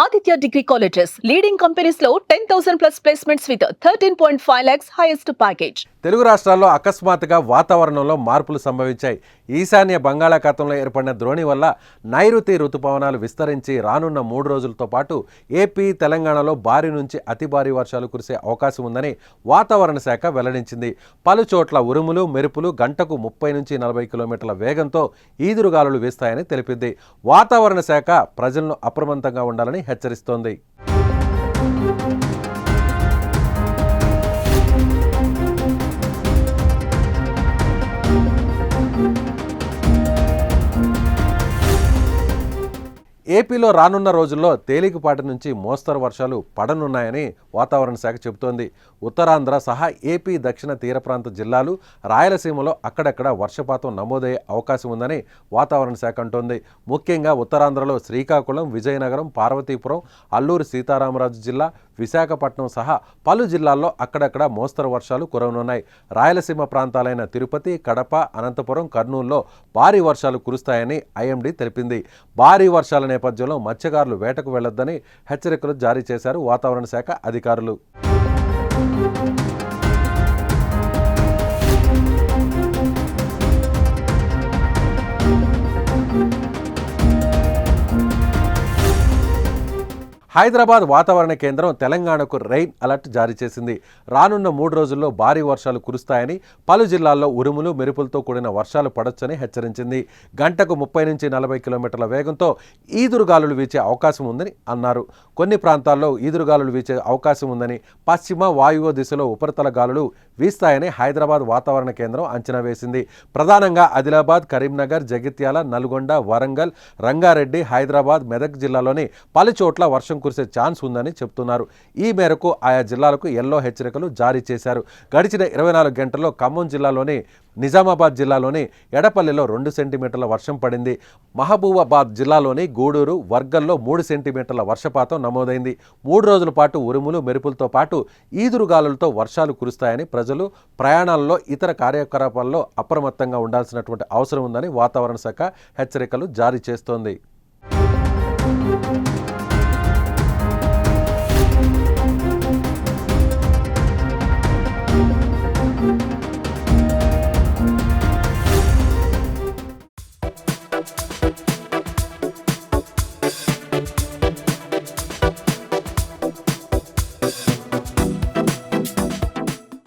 Aditya degree colleges leading కంపెనీస్లో 10,000 plus placements with 13.5 lakhs highest package. Telugu రాష్ట్రాల్లో అకస్మాత్తుగా వాతావరణంలో మార్పులు సంభవించాయి. ఈశాన్య బంగాళాఖాతంలో ఏర్పడిన ద్రోణి వల్ల నైరుతి రుతుపవనాలు విస్తరించి రానున్న మూడు రోజులతో పాటు ఏపీ తెలంగాణలో భారీ నుంచి అతి భారీ వర్షాలు కురిసే అవకాశం ఉందని వాతావరణ శాఖ వెల్లడించింది. పలు చోట్ల ఉరుములు మెరుపులు గంటకు ముప్పై నుంచి నలభై కిలోమీటర్ల వేగంతో ఈదురుగాలులు వీస్తాయని తెలిపింది. వాతావరణ శాఖ ప్రజలను అప్రమత్తంగా ఉండాలని హెచ్చరిస్తోంది. ఏపీలో రానున్న రోజుల్లో తేలికపాటి నుంచి మోస్తరు వర్షాలు పడనున్నాయని వాతావరణ శాఖ చెబుతోంది. ఉత్తరాంధ్ర సహా ఏపీ దక్షిణ తీర ప్రాంత జిల్లాలు రాయలసీమలో అక్కడక్కడ వర్షపాతం నమోదయ్యే అవకాశం ఉందని వాతావరణ శాఖ అంటోంది. ముఖ్యంగా ఉత్తరాంధ్రలో శ్రీకాకుళం విజయనగరం పార్వతీపురం అల్లూరు సీతారామరాజు జిల్లా విశాఖపట్నం సహా పలు జిల్లాల్లో అక్కడక్కడ మోస్తరు వర్షాలు కురవనున్నాయి. రాయలసీమ ప్రాంతాలైన తిరుపతి కడప అనంతపురం కర్నూలులో భారీ వర్షాలు కురుస్తాయని ఐఎండీ తెలిపింది. భారీ వర్షాల నేపథ్యంలో మత్స్యకారులు వేటకు వెళ్ళొద్దని హెచ్చరికలు జారీ చేశారు వాతావరణ శాఖ అధికారులు. హైదరాబాద్ వాతావరణ కేంద్రం తెలంగాణకు రెయిన్ అలర్ట్ జారీ చేసింది. రానున్న మూడు రోజుల్లో భారీ వర్షాలు కురుస్తాయని పలు జిల్లాల్లో ఉరుములు మెరుపులతో కూడిన వర్షాలు పడొచ్చని హెచ్చరించింది. గంటకు ముప్పై నుంచి నలభై కిలోమీటర్ల వేగంతో ఈదురుగాలులు వీచే అవకాశం ఉందని అన్నారు. కొన్ని ప్రాంతాల్లో ఈదురుగాలులు వీచే అవకాశం ఉందని పశ్చిమ వాయువ్య దిశలో ఉపరితల గాలులు వీస్తాయని హైదరాబాద్ వాతావరణ కేంద్రం అంచనా వేసింది. ప్రధానంగా ఆదిలాబాద్ కరీంనగర్ జగిత్యాల నల్గొండ వరంగల్ రంగారెడ్డి హైదరాబాద్ మెదక్ జిల్లాలోని పలు చోట్ల వర్షం కురిసే ఛాన్స్ ఉందని చెబుతున్నారు ఈ మేరకు ఆయా జిల్లాలకు ఎల్లో హెచ్చరికలు జారీ చేశారు. గడిచిన ఇరవై నాలుగు గంటల్లో ఖమ్మం జిల్లాలోని నిజామాబాద్ జిల్లాలోని ఎడపల్లిలో రెండు సెంటీమీటర్ల వర్షం పడింది. మహబూబాబాద్ జిల్లాలోని గూడూరు వర్గల్లో మూడు సెంటీమీటర్ల వర్షపాతం నమోదైంది. మూడు రోజుల పాటు ఉరుములు మెరుపులతో పాటు ఈదురుగాలులతో వర్షాలు కురుస్తాయని ప్రజలు ప్రయాణాల్లో ఇతర కార్యకలాపాల్లో అప్రమత్తంగా ఉండాల్సినటువంటి అవసరం ఉందని వాతావరణ శాఖ హెచ్చరికలు జారీ చేస్తోంది.